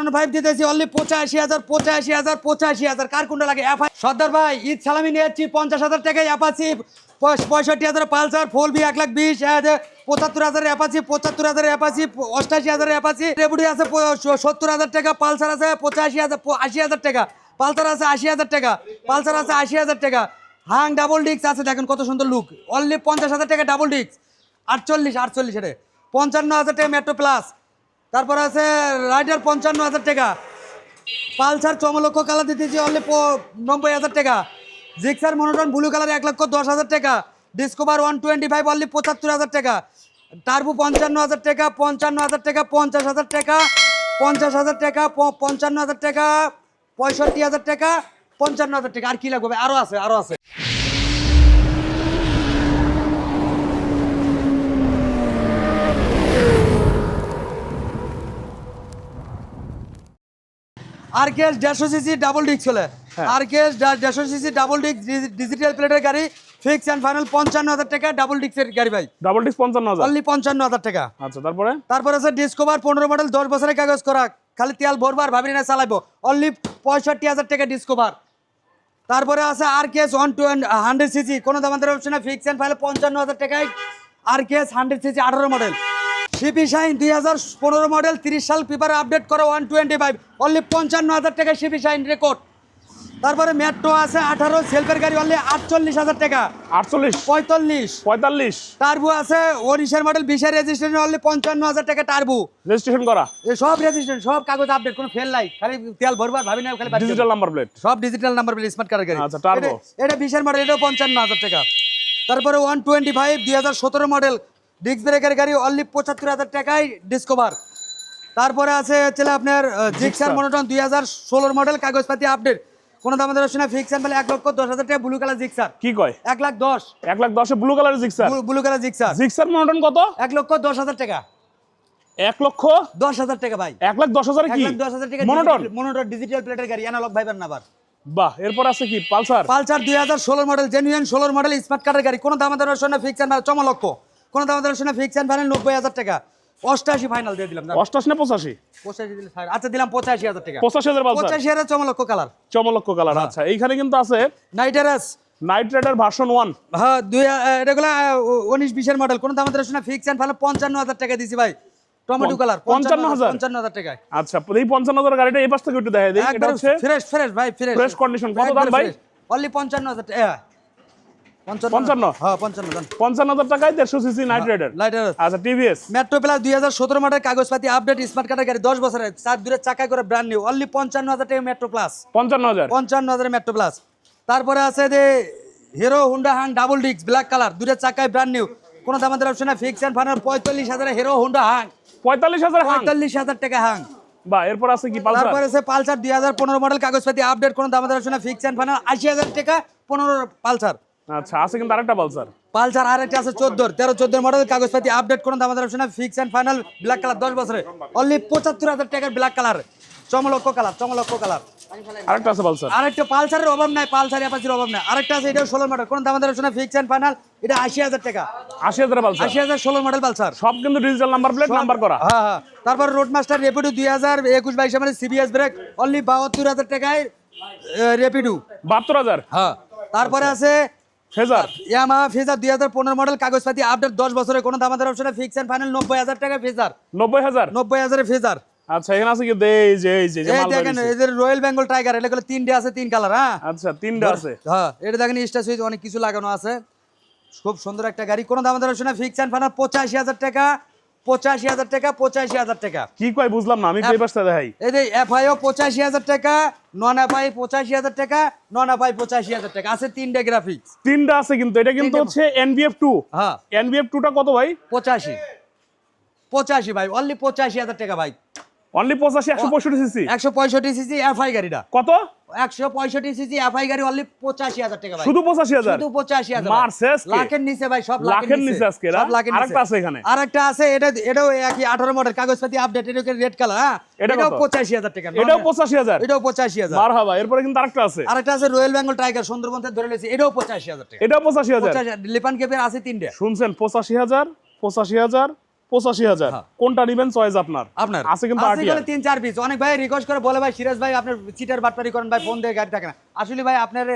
আর five দিতেছি only পঁচাশি হাজার পঁচাশি হাজার পঁচাশি হাজার। কার কোনটা লাগে? এফ সর্দার ভাই, ঈদ সালামি নিয়ে যাচ্ছি পঞ্চাশ হাজার টাকায় অ্যাপাচি পঁয়ষট্টি হাজার পালসার ফোর বি এক লাখ বিশ পঁচাত্তর হাজার অ্যাপাচি পঁচাত্তর হাজার অ্যাপাচি অষ্টাশি হাজার অ্যাপাচি রেবুডি আছে সত্তর হাজার টাকা, পালসার আছে, পঁচাশি হাজার আশি হাজার টাকা। পালসার আছে, আশি হাজার টাকা। পালসার আছে, আশি হাজার টাকা। হাং ডাবল ডিক্স আছে, দেখেন কত সুন্দর লুক অনলি পঞ্চাশ হাজার টাকা ডাবল ডিক্স আটচল্লিশ আটচল্লিশ রে। পঞ্চান্ন হাজার টাকা মেট্রো প্লাস তারপর আছে রাইডার পঞ্চান্ন হাজার টাকা। পালসার চমলক্ষ কালার দিতেছি অনলি নব্বই হাজার টাকা। জিক্সার মনোটন ব্লু কালার এক লক্ষ দশ হাজার টাকা। Discover one twenty five only পঁচাত্তর হাজার টাকা। টার্বু পঞ্চান্ন হাজার টাকা, পঞ্চান্ন হাজার টাকা, পঞ্চাশ হাজার টাকা, পঞ্চাশ হাজার টাকা পঞ্চান্ন হাজার টাকা, পঁয়ষট্টি হাজার টাকা, পঞ্চান্ন হাজার টাকা। আর কি লাগবে? আরও আছে আরও আছে। আর কে এস দেড়শো সিসি ডাবল ডিস্ক চলে। হ্যাঁ। আর কে এস দেড়শো সিসি ডাবল ডিস্ক ডিজিটাল প্লেটের গাড়ি ফিক্স অ্যান্ড ফাইনাল পঞ্চান্ন হাজার টাকা ডাবল ডিস্কের গাড়ি ভাই। ডাবল ডিস্ক পঞ্চান্ন হাজার? অনলি পঞ্চান্ন হাজার টাকা। আচ্ছা তারপরে? তারপর আছে ডিসকভার পনেরো মডেল দশ বছরের কাগজ করা খালি তেল ভরবার ভাবি না চালাবো অনলি পঁয়ষট্টি হাজার টাকা ডিসকভার তারপরে আছে R KS one two hundred CC কোনো দামাদের অপশন ফিক্স অ্যান্ড ফাইলে পঞ্চান্ন হাজার টাকায় আর কেস হান্ড্রেড সিসি আঠারো মডেল সিপি শাইন দুই হাজার পনেরো মডেল তিরিশ সাল পেপারে আপডেট করা ওয়ান টোয়েন্টি ফাইভ। অনলি পঞ্চান্ন হাজার টাকা সিপি শাইন রেকর্ড তারপরে মেট্রো আছে আঠারো সেলফের গাড়ি অনলি আটচল্লিশ হাজার টাকা। আটচল্লিশ। পঁয়তাল্লিশ। পঁয়তাল্লিশ। টার্বু আছে ওড়িশার মডেল বিশের রেজিস্ট্রেশন অনলি পঞ্চান্ন হাজার টাকা টার্বু রেজিস্ট্রেশন করা। সব রেজিস্ট্রেশন সব কাগজ আপডেট কোনো ফেল নাই। খালি তেল ভরবার ভাবি না খালি ডিজিটাল নাম্বার প্লেট সব digital number plate smart card গাড়ি। আচ্ছা। এটা- এটা বিশের মডেল এটাও পঞ্চান্ন হাজার টাকা। তারপরে ওয়ান টোয়েন্টি ফাইভ দুই হাজার সতেরো মডেল ডিস্ক ব্রেকের গাড়ি অনলি পঁচাত্তর হাজার টাকায় ডিসকভার তারপরে আছে হচ্ছে আপনার জিক্সার মনোটন দুই হাজার ষোলোর মডেল কাগজপাতি আপডেট কোনো দাম দশ না ফিক্স বলে এক লক্ষ দশ হাজার টাকা ব্লু কালার জিক্সার কি কয়? এক লাখ দশ। এক লাখ দশে ব্লু কালারের Gixxer blue colour Gixxer Gixxer monotone কত? এক লক্ষ দশ হাজার টাকা। এক লক্ষ দশ হাজার টাকা ভাই। এক লাখ দশ হাজার কি? দশ হাজার টাকা মনোটন মনোটন ডিজিটাল প্লেটের গাড়ি অ্যানালগ ভাইবার নাম্বার বাহ এরপর আছে কি? পালসার পালসার দুই হাজার ষোলোর মডেল জেনুইন ষোলোর মডেল স্মার্ট কার্ডের গাড়ি। কোনো দাম দর শোনা ফিক্স অ্যান্ড চমলক্ষ। কোনো দাম দর শোনা ফিক্স অ্যান্ড ফাইনাল নব্বই হাজার টাকা। অষ্টাশি ফাইনাল দিয়ে দিলাম। অষ্টাশি না পঁচাশি? পঁচাশি দিলে। আচ্ছা দিলাম পঁচাশি হাজার টাকা। পঁচাশি হাজার পঁচাশি হাজার চমলক্ষ কালার চমলক্ষ কালার আচ্ছা। এইখানে কিন্তু আছে নাইটারাস নাইট রাইডার ভার্সন ওয়ান হ্যাঁ দুই এটাগুলো উনিশ বিশের মডেল কোনো দাম দর শোনা ফিক্স অ্যান্ড ফাইনাল পঞ্চান্ন হাজার টাকা দিছি ভাই। টমেটো কালার পঞ্চান্ন হাজার? পঞ্চান্ন হাজার? টাকায়। আচ্ছা এই পঞ্চান্ন হাজার গাড়িটা এই পাশ থেকে একটু দেখা দিই। এটা হচ্ছে ফ্রেশ ফ্রেশ ভাই ফ্রেশ Fresh কন্ডিশন কত দাম ভাই? অনলি পঞ্চান্ন হাজার টাকা পঞ্চান্ন। পঞ্চান্ন? হ্যাঁ পঞ্চান্ন পঞ্চান্ন হাজার টাকায় দেড়শো সিসি নাইট রাইডার লাইটার আচ্ছা টিভিএস মেট্রো প্লাস দুই হাজার সতেরো মডেল কাগজপাতি আপডেট স্মার্ট কার্ডের গাড়ি দশ বছরের চার দূরের চাকায় করে ব্র্যান্ড নিউ অনলি পঞ্চান্ন হাজার টাকা মেট্রো প্লাস পঞ্চান্ন হাজার? পঞ্চান্ন হাজার মেট্রো প্লাস তারপরে আছে যে Hero Honda Hang double disc black colour দূরের চাকায় ব্র্যান্ড নিউ কোনো দামাদের অপশন ফিক্স অ্যান্ড ফাইনাল পঁয়তাল্লিশ হাজার হিরো হুন্ডা হাং পঁয়তাল্লিশ হাজার পঁয়তাল্লিশ হাজার টাকা হাং বা এরপর আছে কি পালসার? তারপরে আছে পালসার দুই হাজার পনেরো মডেল কাগজপাতি আপডেট কোনো দামাদের অপশন ফিক্স অ্যান্ড ফাইনাল আশি হাজার টাকা পনেরো পালসার। আচ্ছা আছে কিন্তু আরেকটা পালসার। পালসার আর একটা আছে চোদ্দোর। তেরো চোদ্দোর মডেল কাগজপাতি আপডেট করুন আমাদের option fix and final black colour দশ বছরে অনলি পঁচাত্তর হাজার টাকার ব্ল্যাক কালার চমলক্ষ কালার চমলক্ষ কালার আরেকটা আছে পালসার। আরেকটা পালসারের অভাব নাই পালসার অ্যাপাচির অভাব নাই। আরেকটা আছে এটাও ষোলো মডেল কোন আমাদের অপশন ফিক্স অ্যান্ড ফাইনাল এটা আশি হাজার টাকা। আশি হাজার পালসার। আশি হাজার ষোলো মডেল পালসার। সব কিন্তু ডিজিটাল নাম্বার প্লেট নাম্বার করা। হ্যাঁ হ্যাঁ। তারপর রোড মাস্টার রেপিডু দুই হাজার একুশ বাইশ মানে সিবিএস ব্রেক অনলি বাহাত্তর হাজার টাকায় রেপিডু বাহাত্তর হাজার। হ্যাঁ। তারপরে আছে ফেজার? ইয়ামা ফেজার দুই হাজার পনেরো মডেল কাগজপাতি আপডেট দশ বছরের কোনো দামাদের অপশনে ফিক্স অ্যান্ড ফাইনাল নব্বই হাজার টাকা ফেজার। নব্বই হাজার? নব্বই ফেজার। আচ্ছা এখানে আছে কি? এই যে এই যে এই দেখেন এই যে রয়্যাল বেঙ্গল টাইগার এটা গুলো তিনটে আছে তিন কালার হ্যাঁ? আচ্ছা তিনটে আছে। হ্যাঁ এটা দেখেন স্টার সুইচ অনেক কিছু লাগানো আছে। খুব সুন্দর একটা গাড়ি কোনো দামাদের অপশনে ফিক্স অ্যান্ড ফাইনাল পঁচাশি হাজার টাকা। পঁচাশি হাজার টাকা পঁচাশি হাজার টাকা। কি কয় বুঝলাম না আমি হ্যাঁ। দেখাই। এই যে এফআইও পঁচাশি হাজার টাকা নন এফআই পঁচাশি হাজার টাকা নন এফআই পঁচাশি হাজার টাকা। আছে তিনটে গ্রাফিক্স তিনটা আছে কিন্তু এটা কিন্তু হচ্ছে এনবিএফ টু হ্যাঁ। এনবিএফ টুটা কত ভাই? পঁচাশি। পঁচাশি ভাই অনলি পঁচাশি হাজার টাকা ভাই। অনলি পঁচাশি একশো পঁয়ষট্টি সিসি একশো পঁয়ষট্টি সিসি এফআই গাড়িটা। কত? একশো পঁয়ষট্টি সিসি এফআই গাড়ি অনলি পঁচাশি হাজার টাকা শুধু পঁচাশি হাজার? শুধু পঁচাশি হাজার লাখের নিচে ভাই সব লাখের নিচে আজকে, লাখের আরেকটা আছে এখানে। আরেকটা আছে এটা এটাও একই আঠারো মডেল কাগজপাতি আপডেট এটা রেড কালার হ্যাঁ? এটাও পঁচাশি হাজার টাকা। এটাও পঁচাশি হাজার? এটাও পঁচাশি হাজার। মার হাবা এরপরে কিন্তু আরেকটা আছে। আরেকটা আছে রয়্যাল বেঙ্গল টাইগার সুন্দরবন ধরে এটাও পঁচাশি হাজার টাকা। এটাও পঁচাশি হাজার। পঁচাশি লিপান কেপের আছে তিনটে। শুনছেন পঁচাশি হাজার পঁচাশি হাজার পঁচাশি হাজার। হ্যাঁ। কোনটা নিবেন? চয়েস আপনার। আপনার। আছে কিন্তু তিন চার পিস অনেক ভাই রিকোয়েস্ট করে বলে ভাই সিরাজ ভাই আপনার সিটার বাটপারি করেন ভাই ফোন দিয়ে গাড়ি থাকে না। আসলে ভাই আপনার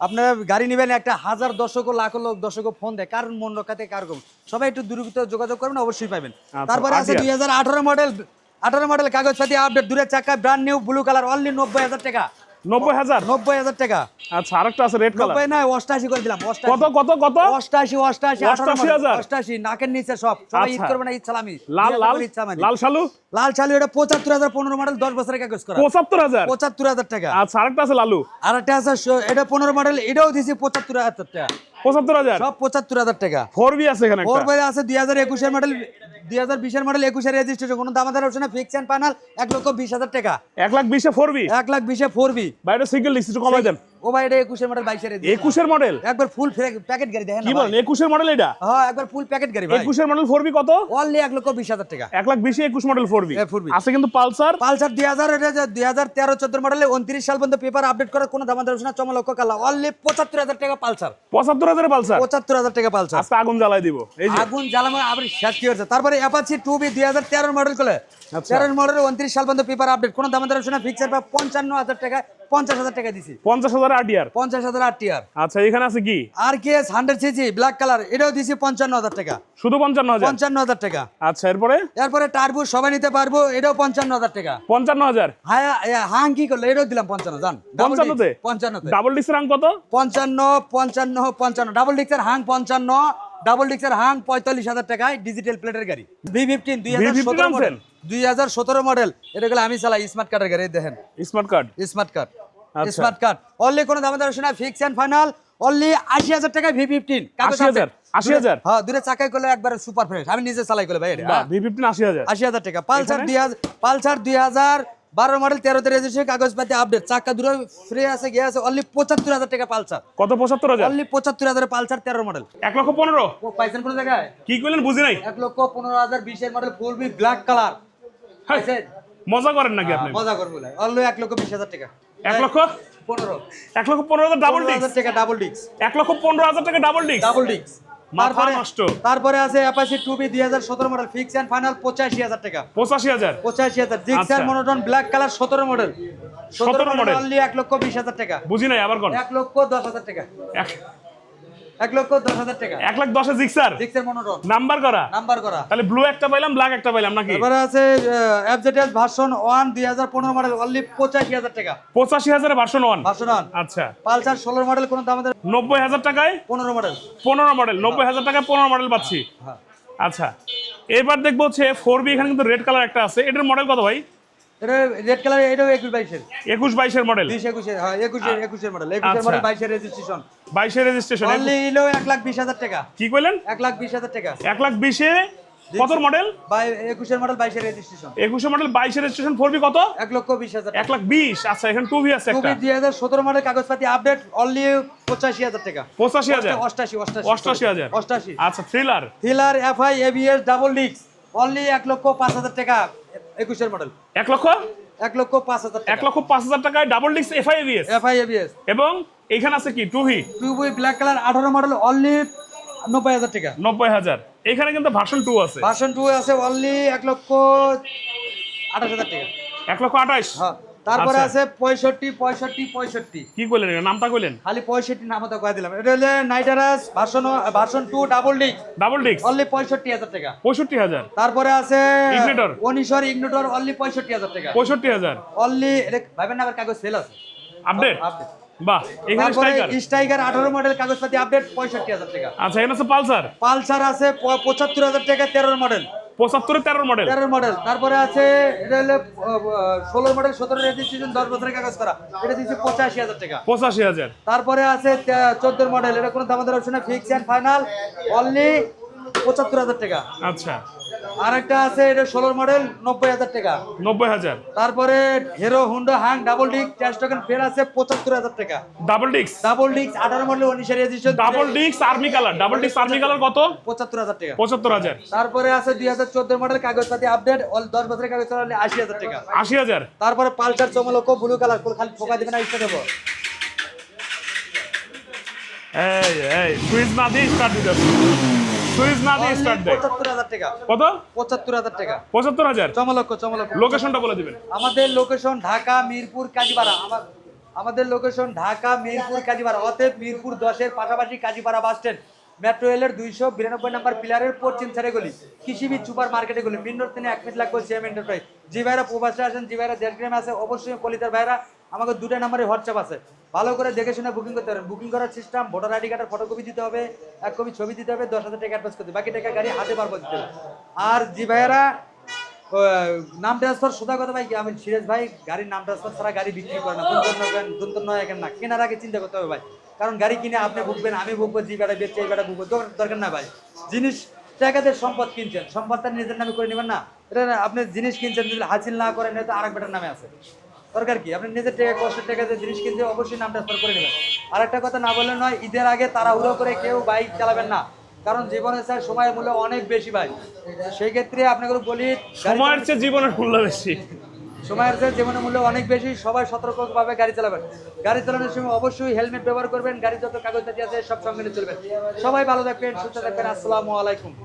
আপনারা গাড়ি নেবেন একটা হাজার দর্শক লাখ লোক দর্শক ফোন দেয়। কারণ মন রক্ষাতে কারকম সবাই একটু দ্রুত যোগাযোগ করবেন অবশ্যই পাবেন। আচ্ছা, তারপরে আছে দুই হাজার আঠারো মডেল আঠারো মডেল কাগজপাতি আপডেট দূরের চাকা brand new blue colour only নব্বই হাজার টাকা। নব্বই হাজার? নব্বই হাজার টাকা। আচ্ছা আরেকটা আছে রেড কালার নব্বই নয় অষ্টাশি করে দিলাম কত কত কত? অষ্টাশি অষ্টাশি অষ্টাশি হাজার? অষ্টাশি নাকের নিচে সব। সবাই ঈদ আচ্ছা। করবে না ঈদ সালামি। লাল লাল। লাল শালু? লাল চালু এটা পঁচাত্তর হাজার পনেরো মডেল দশ বছরের কাগজ করা পঁচাত্তর হাজার? পঁচাত্তর হাজার টাকা। আচ্ছা আরেকটা আছে লালু। আর আছে এটা পনেরো মডেল এটাও দিছি পঁচাত্তর হাজার টাকা। পঁচাত্তর হাজার? সব পঁচাত্তর হাজার টাকা। ফোর বি আছে এখানে একটা। আছে দুই হাজার একুশের মডেল দুই হাজার বিশের মডেল একুশের রেজিস্ট্রেশন কোনো দামাদার অপশন ফিক্স অ্যান্ড ফাইনাল এক লক্ষ বিশ হাজার টাকা। এক লাখ বিশে ফোর বি এক লাখ বিশে ফোর বি বাইরে সিঙ্গেল লিস্ট কমাই দেন। ও ভাই এটা একুশের মডেল বাইশের একুশের মডেল একবার ফুল প্যাকেট গাড়ি দেখেন কি বলেন একুশের মডেল এটা? হ্যাঁ একবার ফুল প্যাকেট গাড়ি ভাই। একুশের মডেল ফোরবি কত? অনলি এক লক্ষ বিশ হাজার টাকা। এক লাখ বিশে একুশ model four B A, 4B আছে কিন্তু পালসার? পালসার দুই হাজার দুই হাজার তেরো চোদ্দ মডেলে উনত্রিশ সাল পর্যন্ত পেপার আপডেট করার কোনো দামাদার অপশন চমা লক্ষ কালা। অনলি পঁচাত্তর হাজার টাকা পালসার। পঁচাত্তর হাজার পালসার? পঁচাত্তর হাজার টাকা পালসার। আজকে আগুন জ্বালাই দিব। এই আগুন জ্বালানো আবার শেষ কি হচ্ছে তারপরে অ্যাপাচি টু বি দুই হাজার তেরোর মডেল করে আচ্ছা। তেরোর মডেল উনত্রিশ সাল পর্যন্ত পেপার আপডেট কোনো দামাদার অপশন ফিক্সার বা পঞ্চান্ন হাজার টাকা পঞ্চাশ হাজার টাকা দিছি। পঞ্চাশ হাজার আটিয়ার পঞ্চাশ হাজার আট আচ্ছা এখানে আছে কি? আর কে এস হান্ড্রেড সিসি ব্ল্যাক কালার এটাও দিছি পঞ্চান্ন হাজার টাকা। শুধু পঞ্চান্ন হাজার? পঞ্চান্ন হাজার টাকা। আচ্ছা এরপরে? এরপরে টার্বু সবাই নিতে পারব এটাও পঞ্চান্ন হাজার টাকা। পঞ্চান্ন হাজার? হ্যাঁ হাং কি করল? এটাও দিলাম পঞ্চান্ন জান। পঞ্চান্নতে? ডাবল রাং কত? পঞ্চান্ন পঞ্চান্ন পঞ্চান্ন। ডাবল ডিক্সের হাং পঞ্চান্ন ডাবল ডিক্সের হাং পঁয়তাল্লিশ হাজার টাকায় ডিজিটাল প্লেটের গাড়ি। ভি ফিফটিন দুই হাজার V15 সতেরো মডেল? দুই হাজার সতেরো মডেল এটা গেলে আমি চালাই স্মার্ট কার্ডের গাড়ি দেখেন। Smart card smart card. Smart card. Only কোনো দাম দর না ফিক্স অ্যান্ড ফাইনাল অনলি আশি হাজার টাকা ভি ফিফটিন 80,000 80,000? হ্যাঁ দূরে চাকাই করলে একবার সুপার ফ্রেশ আমি নিজে চালাই করলে ভাই এটা। হ্যাঁ। ভি ফিফটিন আশি হাজার। আশি হাজার টাকা। পালসার? দুই হাজার পালসার দুই হাজার বারো মডেল তেরোতে রেজিস্ট্রেশন কাগজপাতি আপডেট চাকা দূরে ফ্রি আছে গিয়ে আছে অনলি পঁচাত্তর হাজার টাকা পালসার কত? পঁচাত্তর হাজার? অনলি পঁচাত্তর হাজার পালসার তেরো মডেল এক লক্ষ পনেরো? পাইছেন কোন জায়গায়? কি করলেন? বুঝি নাই। এক লক্ষ পনেরো হাজার বিশের model full B black colour মজা করেন নাকি আপনি? মজা করব অনলি এক লক্ষ বিশ হাজার টাকা। এক লক্ষ? পনেরো। এক লক্ষ পনেরো হাজার ডাবল ডিস্ক টাকা ডাবল ডিক্স এক লক্ষ পনেরো হাজার টাকা ডাবল ডিস্ক ডাবল ডিক্স মাথা তারপরে নষ্ট। তারপরে আছে দুই হাজার সতেরো মডেল ফিক্স অ্যান্ড ফাইনাল পঁচাশি হাজার টাকা। পঁচাশি হাজার। পঁচাশি হাজার। জিক্সার আচ্ছা। মনোটন ব্ল্যাক কালার সতেরো মডেল 17 মডেল অনলি এক লক্ষ বিশ হাজার টাকা। বুঝি নাই আবার কোন? এক লক্ষ দশ হাজার টাকা। এক- লক্ষ দশ হাজার টাকা। এক লাখ দশে জিক্সার? জিক্সের মনোটন। নাম্বার করা? নাম্বার করা। তাহলে ব্লু একটা পাইলাম ব্ল্যাক একটা পাইলাম নাকি? এবারে আছে এফজেডএস ভার্সন ওয়ান দুই হাজার পনেরো মডেল অনলি পঁচাশি হাজার টাকা। পঁচাশি হাজারে ভার্সন ওয়ান ভার্সন ওয়ান আচ্ছা। পালসার ষোলো মডেল কোনো দাম নব্বই হাজার টাকায়? পনেরো মডেল পনেরো মডেল নব্বই হাজার টাকায় পনেরো মডেল পাচ্ছি। হ্যাঁ। আচ্ছা। এবার দেখব হচ্ছে ফোর বি এখানে কিন্তু রেড কালার একটা আছে। এটার মডেল কত ভাই? এটা রেড কালার এটাও মডেল বিশ একুশের হ্যাঁ একুশের একুশের মডেল একুশের আচ্ছা। মডেল বাইশের রেজিস্ট্রেশন বাইশের রেজিস্ট্রেশন অনলি ইলো এক লাখ বিশ হাজার টাকা। কি কইলেন? এক লাখ বিশ হাজার টাকা। এক লাখ বিশে কত মডেল রেজিস্ট্রেশন রেজিস্ট্রেশন কত? লক্ষ বিশ হাজার এক লাখ বিশ আচ্ছা এখানে টু বি আছে একটা। দুই হাজার সতেরো মডেল কাগজপাতি আপডেট অনলি পঁচাশি হাজার টাকা। পঁচাশি হাজার? অষ্টাশি অষ্টাশি অষ্টাশি হাজার। অষ্টাশি। আচ্ছা থ্রিলার হিলার এফআই এবিএস ডাবল ডিক্স অনলি এক লক্ষ পাঁচ হাজার টাকা। একুশের মডেল এক লক্ষ? এক লক্ষ পাঁচ হাজার এক লক্ষ পাঁচ হাজার টাকায় double disc FI ABS FI ABS এবং এখানে আছে কি? টু ভি ব্ল্যাক কালার আঠারো মডেল অনলি নব্বই হাজার টাকা। নব্বই হাজার। এখানে কিন্তু ভার্সন টু আছে। ভার্সন টু আছে অনলি এক লক্ষ আঠাশ হাজার টাকা। এক লক্ষ আঠাশ? হ্যাঁ। তারপরে আচ্ছা। আছে পঁয়ষট্টি পঁয়ষট্টি পঁয়ষট্টি। কি করলেন নামটা কইলেন? খালি পঁয়ষট্টি নাম তো কয়ে দিলাম। এটা হলে নাইটারাস version version two double disc double disc only পঁয়ষট্টি হাজার টাকা। পঁয়ষট্টি হাজার? তারপরে আছে Ignitor। অনিশর ইগনোটর অনলি পঁয়ষট্টি হাজার টাকা। পঁয়ষট্টি হাজার? অনলি ভাবেন না আবার কাগজ সেল আছে। আপডেট আপডেট বাহ এখানে স্ট্রাইকার স্ট্রাইকার আঠারো মডেল কাগজপাতি আপডেট পঁয়ষট্টি হাজার টাকা। আচ্ছা এখানে আছে পালসার পালসার আছে প- পঁচাত্তর হাজার টাকা তেরোর মডেল পঁচাত্তরে তেরো মডেল তেরোর মডেল তারপরে আছে এটা হলো ষোলো মডেল সতেরো রেজিস্ট্রেশন দশ বছরের কাগজ করা। এটা দিচ্ছে পঁচাশি হাজার টাকা। পঁচাশি হাজার। তারপরে আছে চোদ্দোর মডেল এটা কোনো দামাদার option fix and final only পঁচাত্তর হাজার টাকা। আচ্ছা। আরেকটা আছে এটা ষোলোর মডেল নব্বই হাজার টাকা। নব্বই হাজার। তারপরে Hero Honda Hunk double disc cash token ফের আছে পঁচাত্তর হাজার টাকা। ডাবল ডিস্ক ডাবল ডিক্স আঠারো মডেল উনিশের registration double disc army colour double disc army colour কত? পঁচাত্তর হাজার টাকা। পঁচাত্তর হাজার। তারপরে আছে দুই হাজার চোদ্দ মডেল কাগজপাতি আপডেট অল দশ বছরের কাগজ চালালে আশি হাজার টাকা। আশি হাজার। তারপরে পালসার চমলক ব্লু কালার খালি ফোকা দিবে না ইচ্ছা দেবো। এই এই সুইচ না দিয়ে স্টার্ট দিতে। সুইচ না দিয়ে স্টার্ট দেয়। পঁচাত্তর হাজার টাকা। কত? পঁচাত্তর হাজার টাকা। পঁচাত্তর হাজার? চমলক্ষ চমলক্ষ। লোকেশনটা বলে দিবেন। আমাদের লোকেশন ঢাকা মিরপুর কাজীপাড়া। আমার আমাদের লোকেশন ঢাকা মিরপুর কাজীপাড়া। অতএব মিরপুর দশের পাশাপাশি কাজীপাড়া বাস স্ট্যান্ড। মেট্রো রেলের দুইশো বিরানব্বই নাম্বার পিলারের পশ্চিম সাইডে গলি। কৃষিবিদ সুপার মার্কেটে গলি। মিন্ডোর তিনি এক মিনিট লাগবে সিএম এন্টারপ্রাইজ যে ভাইরা প্রবাসে আসেন যে ভাইরা দেড় গ্রামে আছে অবশ্যই কলিতার ভাইরা আমাকে দুটো নাম্বারে হোয়াটসঅ্যাপ আছে। ভালো করে দেখে শুনে বুকিং করতে পারেন বুকিং করার সিস্টেম ভোটার আইডি কার্ডের ফটোকপি দিতে হবে, এক কপি ছবি দিতে হবে, দশ হাজার টাকা অ্যাডভান্স করতে। বাকি টাকা গাড়ি হাতে পারব দিতে আর যে ভাইয়েরা নাম ট্রান্সফার সোজা কথা ভাই আমি সিরাজ ভাই, গাড়ির নাম ট্রান্সফার ছাড়া গাড়ি বিক্রি করে না। দুন্তন নয় এখন না কেনার আগে চিন্তা করতে হবে ভাই। কারণ গাড়ি কিনে আপনি বুকবেন আমি বুকবো যে বেটা বেচছে, এই বেটা বুকবো দরকার না ভাই। জিনিস টাকাতে সম্পদ কিনছেন। সম্পদটা নিজের নামে করে নেবেন না। এটা আপনি জিনিস কিনছেন, যদি হাসিল না করেন তো আরেক বেটার নামে আছে। দরকার কি? আপনি নিজের টাকা কষ্টের টাকাতে জিনিস কিনতে অবশ্যই নাম ট্রান্সফার করে নেবেন। আর একটা কথা না বললে নয় ঈদের আগে তাড়াহুড়ো করে কেউ বাইক চালাবেন না। কারণ জীবনে স্যার সময়ের মূল্য অনেক বেশি ভাই। সেই ক্ষেত্রে আপনাকে বলি সময়ের চেয়ে জীবনের মূল্য বেশি। সময়ের চেয়ে জীবনের মূল্য অনেক বেশি সবাই সতর্কভাবে গাড়ি চালাবেন। গাড়ি চালানোর সময় অবশ্যই হেলমেট ব্যবহার করবেন গাড়ি যত কাগজপাতি আছে সব সঙ্গে চলবেন। সবাই ভালো থাকবেন সুস্থ থাকবেন আসসালামু আলাইকুম।